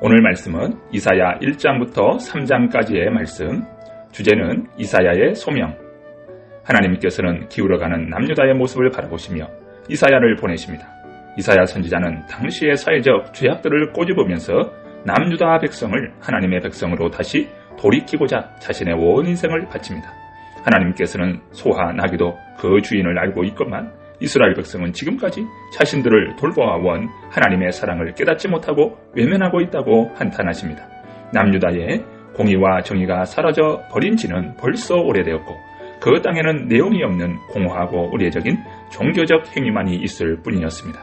오늘 말씀은 이사야 1장부터 3장까지의 말씀, 주제는 이사야의 소명. 하나님께서는 기울어가는 남유다의 모습을 바라보시며 이사야를 보내십니다. 이사야 선지자는 당시의 사회적 죄악들을 꼬집으면서 남유다 백성을 하나님의 백성으로 다시 돌이키고자 자신의 온 인생을 바칩니다. 하나님께서는 소와 나귀도 그 주인을 알고 있건만 이스라엘 백성은 지금까지 자신들을 돌보아온 하나님의 사랑을 깨닫지 못하고 외면하고 있다고 한탄하십니다. 남유다의 공의와 정의가 사라져 버린 지는 벌써 오래되었고 그 땅에는 내용이 없는 공허하고 의례적인 종교적 행위만이 있을 뿐이었습니다.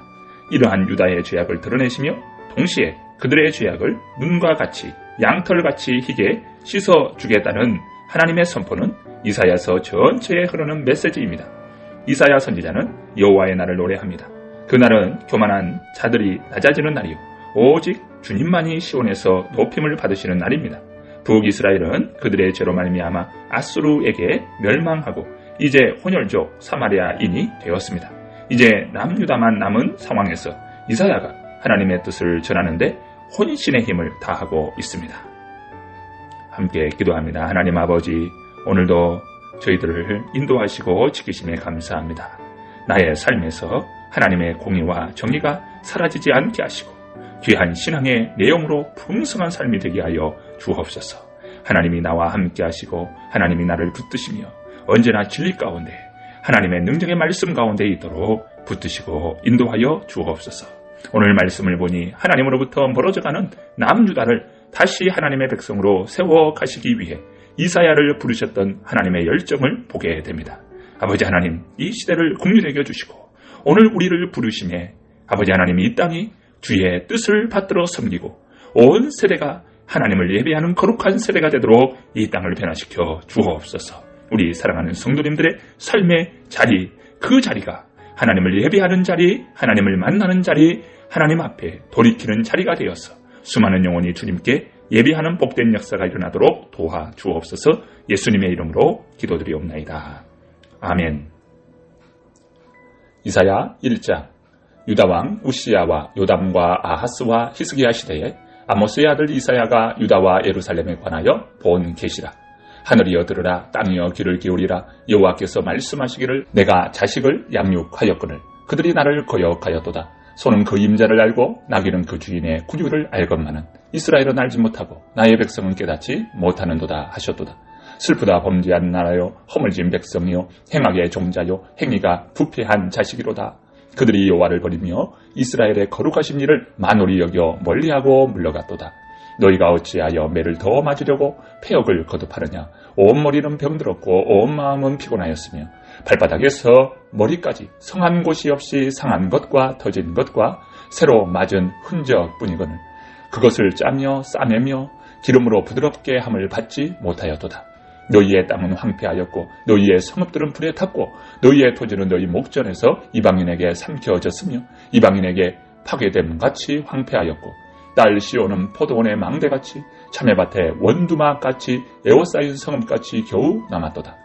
이러한 유다의 죄악을 드러내시며 동시에 그들의 죄악을 눈과 같이 양털같이 희게 씻어 주겠다는 하나님의 선포는 이사야서 전체에 흐르는 메시지입니다. 이사야 선지자는 여호와의 날을 노래합니다. 그날은 교만한 자들이 낮아지는 날이요 오직 주님만이 시온에서 높임을 받으시는 날입니다. 북이스라엘은 그들의 죄로 말미암아 아수르에게 멸망하고 이제 혼혈족 사마리아인이 되었습니다. 이제 남유다만 남은 상황에서 이사야가 하나님의 뜻을 전하는데 혼신의 힘을 다하고 있습니다. 함께 기도합니다. 하나님 아버지, 오늘도 저희들을 인도하시고 지키심에 감사합니다. 나의 삶에서 하나님의 공의와 정의가 사라지지 않게 하시고 귀한 신앙의 내용으로 풍성한 삶이 되게 하여 주옵소서. 하나님이 나와 함께 하시고 하나님이 나를 붙드시며 언제나 진리 가운데 하나님의 능력의 말씀 가운데 있도록 붙드시고 인도하여 주옵소서. 오늘 말씀을 보니 하나님으로부터 멀어져가는 남유다를 다시 하나님의 백성으로 세워 가시기 위해 이사야를 부르셨던 하나님의 열정을 보게 됩니다. 아버지 하나님, 이 시대를 국민에게 주시고 오늘 우리를 부르심에 아버지 하나님 이 땅이 주의 뜻을 받들어 섬기고 온 세대가 하나님을 예배하는 거룩한 세대가 되도록 이 땅을 변화시켜 주옵소서. 우리 사랑하는 성도님들의 삶의 자리, 그 자리가 하나님을 예배하는 자리, 하나님을 만나는 자리, 하나님 앞에 돌이키는 자리가 되어서 수많은 영혼이 주님께 예비하는 복된 역사가 일어나도록 도와 주옵소서 예수님의 이름으로 기도드리옵나이다. 아멘. 이사야 1장 유다왕 우시야와 요담과 아하스와 히스기야 시대에 아모스의 아들 이사야가 유다와 예루살렘에 관하여 본 계시라. 하늘이여 들으라 땅이여 귀를 기울이라 여호와께서 말씀하시기를 내가 자식을 양육하였거늘 그들이 나를 거역하였도다. 손은 그 임자를 알고 나귀는 그 주인의 구류를 알건만은 이스라엘은 알지 못하고 나의 백성은 깨닫지 못하는도다 하셨도다. 슬프다 범죄한 나라요 허물진 백성이요 행악의 종자요 행위가 부패한 자식이로다. 그들이 여호와를 버리며 이스라엘의 거룩하신 일을 만홀히 여겨 멀리하고 물러갔도다. 너희가 어찌하여 매를 더 맞으려고 폐역을 거듭하느냐 온 머리는 병들었고 온 마음은 피곤하였으며 발바닥에서 머리까지 성한 곳이 없이 상한 것과 터진 것과 새로 맞은 흔적뿐이거늘 그것을 짜며 싸매며 기름으로 부드럽게 함을 받지 못하였도다. 너희의 땅은 황폐하였고 너희의 성읍들은 불에 탔고 너희의 토지는 너희 목전에서 이방인에게 삼켜졌으며 이방인에게 파괴됨 같이 황폐하였고 딸 시오는 포도원의 망대같이 참외밭에 원두막같이 에워싸인 성읍같이 겨우 남았도다.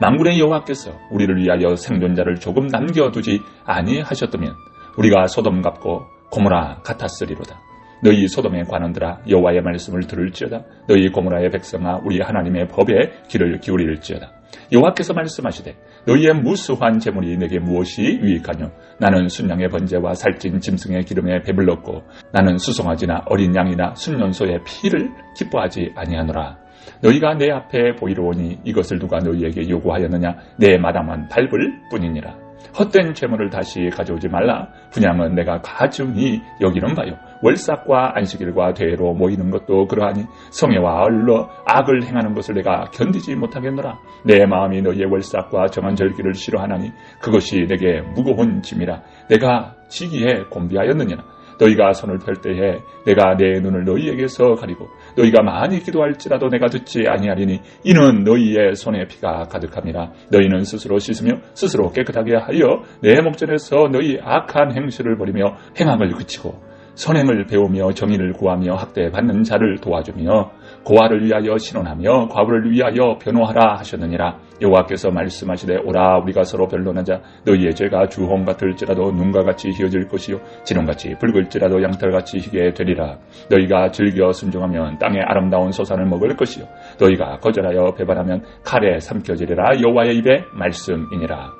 망군의 여호와께서 우리를 위하여 생존자를 조금 남겨두지 아니하셨다면 우리가 소돔 같고 고모라 같았으리로다. 너희 소돔의 관원들아 여호와의 말씀을 들을지어다. 너희 고모라의 백성아 우리 하나님의 법에 귀를 기울일지어다. 여호와께서 말씀하시되 너희의 무수한 재물이 내게 무엇이 유익하뇨? 나는 순양의 번제와 살찐 짐승의 기름에 배불렀고 나는 수송아지나 어린 양이나 순년소의 피를 기뻐하지 아니하노라. 너희가 내 앞에 보이러 오니 이것을 누가 너희에게 요구하였느냐? 내 마당만 밟을 뿐이니라 헛된 재물을 다시 가져오지 말라. 분양은 내가 가증히 여기는 바요. 월삭과 안식일과 대회로 모이는 것도 그러하니 성애와 얼러 악을 행하는 것을 내가 견디지 못하겠노라. 내 마음이 너희의 월삭과 정한 절기를 싫어하나니 그것이 내게 무거운 짐이라. 내가 지기에 곤비하였느니라. 너희가 손을 펼 때에 내가 내 눈을 너희에게서 가리고 너희가 많이 기도할지라도 내가 듣지 아니하리니 이는 너희의 손에 피가 가득함이라 너희는 스스로 씻으며 스스로 깨끗하게 하여 내 목전에서 너희 악한 행실을 버리며 행함을 그치고 선행을 배우며 정의를 구하며 학대받는 자를 도와주며 고아를 위하여 신원하며 과부를 위하여 변호하라 하셨느니라. 여호와께서 말씀하시되 오라 우리가 서로 변론하자. 너희의 죄가 주홍 같을지라도 눈과 같이 휘어질 것이요 진홍같이 붉을지라도 양털같이 희게 되리라. 너희가 즐겨 순종하면 땅의 아름다운 소산을 먹을 것이요 너희가 거절하여 배반하면 칼에 삼켜지리라. 여호와의 입에 말씀이니라.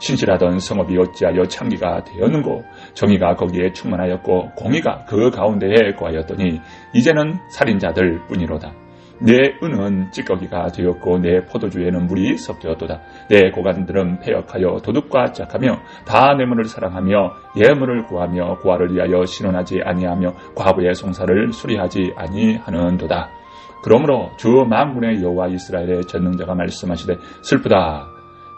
신실하던 성읍이 어찌하여 창기가 되었는고? 정의가 거기에 충만하였고 공의가 그 가운데에 거하였더니 이제는 살인자들 뿐이로다. 내 은은 찌꺼기가 되었고 내 포도주에는 물이 섞였도다. 내 고관들은 폐역하여 도둑과 짝하며 다 뇌물을 사랑하며 예물을 구하며 고아를 위하여 신원하지 아니하며 과부의 송사를 수리하지 아니하는도다. 그러므로 주 만군의 여호와 이스라엘의 전능자가 말씀하시되 슬프다.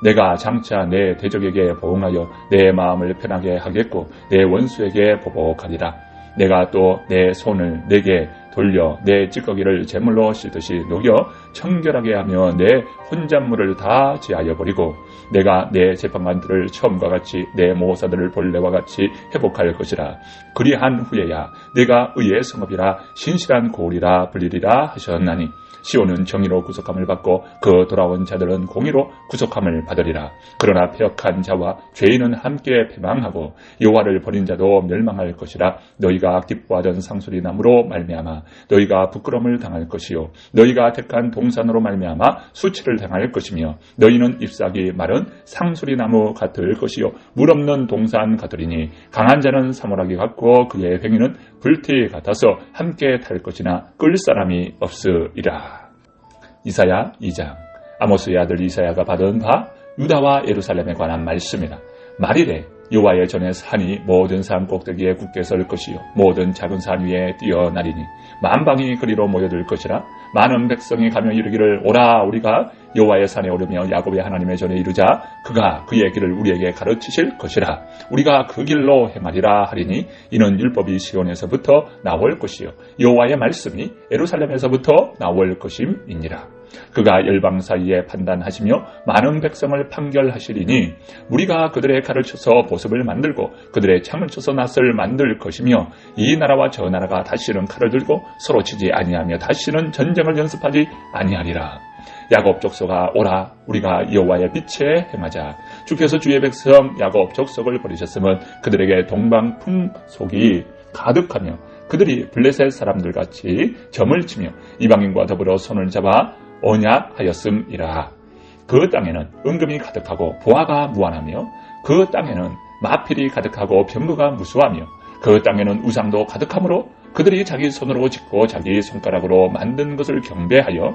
내가 장차 내 대적에게 보응하여 내 마음을 편하게 하겠고 내 원수에게 보복하리라. 내가 또 내 손을 내게 돌려 내 찌꺼기를 제물로 씻듯이 녹여 청결하게 하며 내 혼잣물을 다 지하여 버리고 내가 내 재판관들을 처음과 같이 내 모사들을 본래와 같이 회복할 것이라. 그리한 후에야 내가 의의 성업이라 신실한 고울이라 불리리라 하셨나니 시온은 정의로 구속함을 받고 그 돌아온 자들은 공의로 구속함을 받으리라. 그러나 폐역한 자와 죄인은 함께 패망하고 여호와를 버린 자도 멸망할 것이라. 너희가 기뻐하던 상수리 나무로 말미암아 너희가 부끄럼을 당할 것이요 너희가 택한 동산으로 말미암아 수치를 당할 것이며 너희는 잎사귀 마른 상수리 나무 같을 것이요 물 없는 동산 같으리니 강한 자는 사물하기 같고 그의 횡위는 불티 같아서 함께 탈 것이나 끌 사람이 없으리라. 이사야 2장. 아모스의 아들 이사야가 받은 바 유다와 예루살렘에 관한 말씀이라. 말이래 여호와의 전에 산이 모든 산 꼭대기에 굳게 설 것이요 모든 작은 산 위에 뛰어나리니 만방이 그리로 모여들 것이라. 많은 백성이 가며 이르기를 오라 우리가 여호와의 산에 오르며 야곱의 하나님의 전에 이르자. 그가 그의 길을 우리에게 가르치실 것이라. 우리가 그 길로 행하리라 하리니 이는 율법이 시온에서부터 나올 것이요 여호와의 말씀이 예루살렘에서부터 나올 것임이니라 그가 열방 사이에 판단하시며 많은 백성을 판결하시리니 우리가 그들의 칼을 쳐서 보습을 만들고 그들의 창을 쳐서 낫을 만들 것이며 이 나라와 저 나라가 다시는 칼을 들고 서로 치지 아니하며 다시는 전쟁을 연습하지 아니하리라. 야곱 족속아 오라 우리가 여호와의 빛에 행하자 주께서 주의 백성 야곱 족속을 버리셨으면 그들에게 동방 풍속이 가득하며 그들이 블레셋 사람들 같이 점을 치며 이방인과 더불어 손을 잡아 언약하였음이라. 그 땅에는 은금이 가득하고 보화가 무한하며 그 땅에는 마필이 가득하고 병거가 무수하며 그 땅에는 우상도 가득하므로 그들이 자기 손으로 짓고 자기 손가락으로 만든 것을 경배하여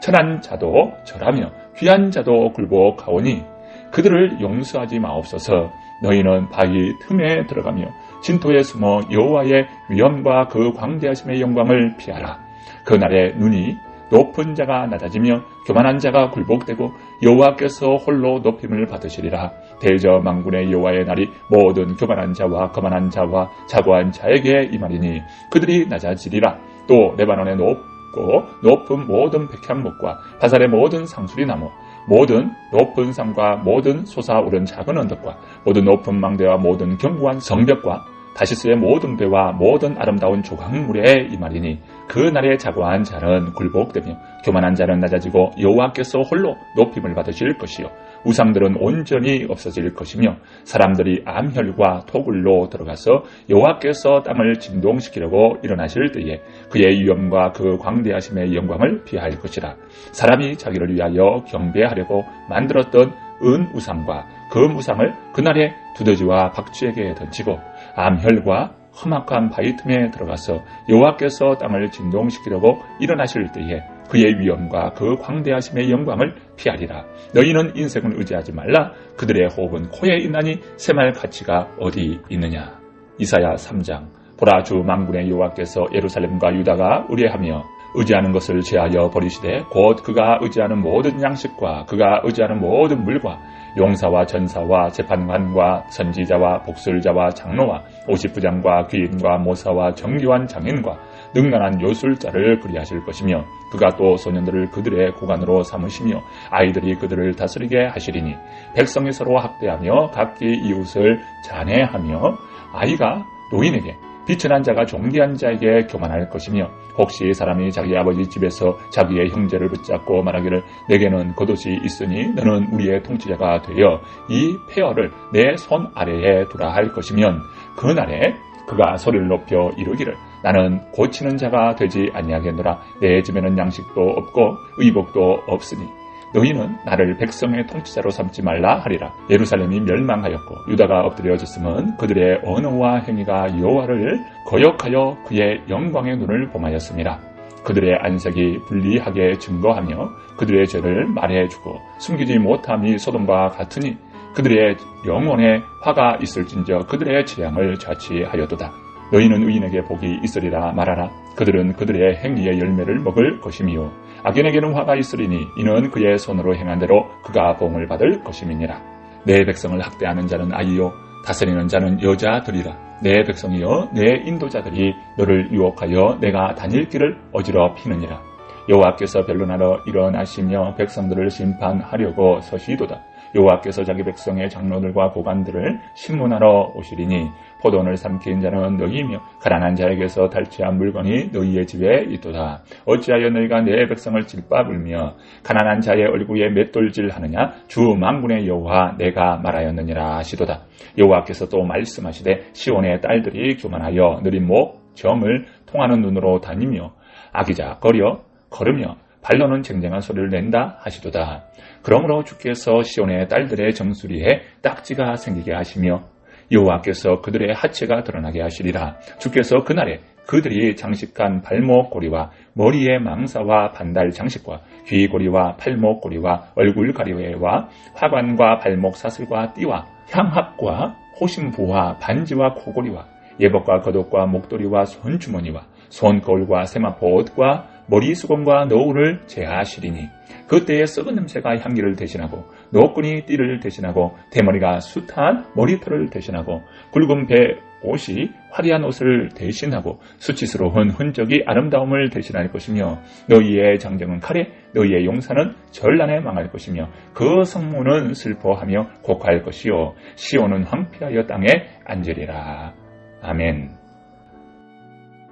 천한 자도 절하며 귀한 자도 굴복하오니 그들을 용서하지 마옵소서 너희는 바위 틈에 들어가며 진토에 숨어 여호와의 위엄과 그 광대하심의 영광을 피하라 그날에 눈이 높은 자가 낮아지며 교만한 자가 굴복되고 여호와께서 홀로 높임을 받으시리라. 대저 망군의 여호와의 날이 모든 교만한 자와 거만한 자와 자고한 자에게 이말이니 그들이 낮아지리라. 또 레바논의 높고 높은 모든 백향목과 바살의 모든 상수리 나무 모든 높은 산과 모든 솟아오른 작은 언덕과 모든 높은 망대와 모든 견고한 성벽과 다시스의 모든 배와 모든 아름다운 조각물에 이 말이니 그 날에 자고한 자는 굴복되며 교만한 자는 낮아지고 여호와께서 홀로 높임을 받으실 것이요 우상들은 온전히 없어질 것이며 사람들이 암혈과 토굴로 들어가서 여호와께서 땅을 진동시키려고 일어나실 때에 그의 위엄과 그 광대하심의 영광을 피할 것이라. 사람이 자기를 위하여 경배하려고 만들었던 은 우상과 그 무상을 그날에 두더지와 박쥐에게 던지고 암혈과 험악한 바위 틈에 들어가서 여호와께서 땅을 진동시키려고 일어나실 때에 그의 위엄과 그 광대하심의 영광을 피하리라. 너희는 인생을 의지하지 말라. 그들의 호흡은 코에 있나니 새말 가치가 어디 있느냐. 이사야 3장 보라 주 망군의 여호와께서 예루살렘과 유다가 의뢰하며 의지하는 것을 제하여 버리시되 곧 그가 의지하는 모든 양식과 그가 의지하는 모든 물과 용사와 전사와 재판관과 선지자와 복술자와 장로와 오십부장과 귀인과 모사와 정교한 장인과 능란한 요술자를 그리하실 것이며 그가 또 소년들을 그들의 고관으로 삼으시며 아이들이 그들을 다스리게 하시리니 백성이 서로 학대하며 각기 이웃을 잔해하며 아이가 노인에게 비천한 자가 존귀한 자에게 교만할 것이며 혹시 사람이 자기 아버지 집에서 자기의 형제를 붙잡고 말하기를 내게는 겉옷이 있으니 너는 우리의 통치자가 되어 이 폐허를 내 손 아래에 두라 할 것이면 그날에 그가 소리를 높여 이르기를 나는 고치는 자가 되지 아니하겠노라. 내 집에는 양식도 없고 의복도 없으니 너희는 나를 백성의 통치자로 삼지 말라 하리라. 예루살렘이 멸망하였고 유다가 엎드려졌으면 그들의 언어와 행위가 여호와를 거역하여 그의 영광의 눈을 범하였습니다. 그들의 안색이 불리하게 증거하며 그들의 죄를 말해주고 숨기지 못함이 소돔과 같으니 그들의 영혼에 화가 있을진저 그들의 재앙을 자취하였도다. 너희는 의인에게 복이 있으리라 말하라. 그들은 그들의 행위의 열매를 먹을 것이미요. 악인에게는 화가 있으리니 이는 그의 손으로 행한 대로 그가 봉을 받을 것임이니라. 내 백성을 학대하는 자는 아이요. 다스리는 자는 여자들이라. 내 백성이여 내 인도자들이 너를 유혹하여 내가 다닐 길을 어지럽히느니라. 여호와께서 변론하러 일어나시며 백성들을 심판하려고 서시도다. 여호와께서 자기 백성의 장로들과 고관들을 신문하러 오시리니 포도원을 삼킨 자는 너희이며 가난한 자에게서 탈취한 물건이 너희의 집에 있도다. 어찌하여 너희가 내 백성을 질밥을며 가난한 자의 얼굴에 맷돌질하느냐? 주 망군의 여호와 내가 말하였느니라 하시도다. 여호와께서 또 말씀하시되 시온의 딸들이 교만하여 느린 목 점을 통하는 눈으로 다니며 아기자 거려 걸으며 발로는 쟁쟁한 소리를 낸다 하시도다. 그러므로 주께서 시온의 딸들의 정수리에 딱지가 생기게 하시며 여호와께서 그들의 하체가 드러나게 하시리라. 주께서 그날에 그들이 장식한 발목 고리와 머리의 망사와 반달 장식과 귀 고리와 팔목 고리와 얼굴 가리회와 화관과 발목 사슬과 띠와 향합과 호심부와 반지와 코고리와 예복과 겉옷과 목도리와 손주머니와 손거울과 세마포 옷과 머리 수건과 노울을 제하시리니 그때에 썩은 냄새가 향기를 대신하고 노끈이 띠를 대신하고 대머리가 숱한 머리털을 대신하고 굵은 배 옷이 화려한 옷을 대신하고 수치스러운 흔적이 아름다움을 대신할 것이며 너희의 장정은 칼에 너희의 용사는 전란에 망할 것이며 그 성문은 슬퍼하며 곡할 것이요 시온은 황폐하여 땅에 앉으리라 아멘.